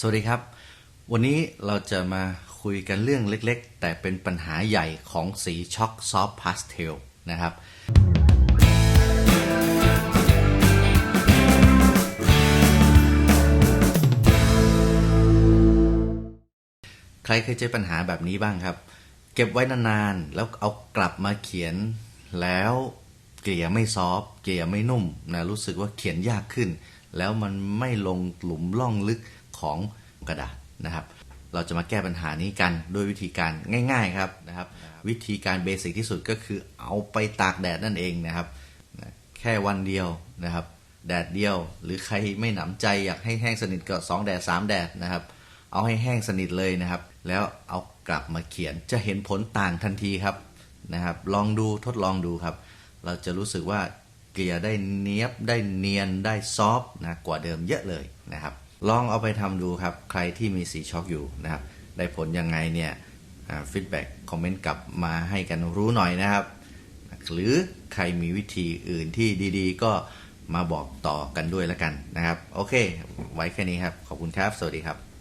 สวัสดีครับ วันนี้เราจะมาคุยกันเรื่องเล็กๆ แต่เป็นปัญหาใหญ่ของสีช็อกซอฟพาสเทลนะครับ ใครเคยเจอปัญหาแบบนี้บ้างครับ เก็บไว้นานๆ แล้วเอากลับมาเขียนแล้วเกลี่ยไม่ซอฟเกลี่ยไม่นุ่มนะรู้สึกว่าเขียนยากขึ้น แล้วมันไม่ลงหลุมล่องลึก ของกระดาษนะครับ เราจะมาแก้ปัญหานี้กันด้วยวิธีการง่าย ๆครับนะครับ วิธีการเบสิกที่สุดก็คือเอาไปตากแดดนั่นเองนะครับนะแค่วันเดียวนะครับ แดดเดียว หรือใครไม่หนำใจอยากให้แห้งสนิทก็สองแดดสามแดดนะครับ เอาให้แห้งสนิทเลยนะครับ แล้วเอากลับมาเขียนจะเห็นผลต่างทันทีครับนะครับ ลองดูทดลองดูครับ เราจะรู้สึกว่าเกลี่ยได้เนียบได้เนียนได้ซอฟต์นะกว่าเดิมเยอะเลยนะครับ ลองเอาไปทำดูครับ ใครที่มีสีช็อกอยู่นะครับ ได้ผลยังไงเนี่ยฟีดแบ็กคอมเมนต์กลับมาให้กันรู้หน่อยนะครับ หรือใครมีวิธีอื่นที่ดีๆ ก็มาบอกต่อกันด้วยแล้วกันนะครับ โอเค ไว้แค่นี้ครับ ขอบคุณครับ สวัสดีครับ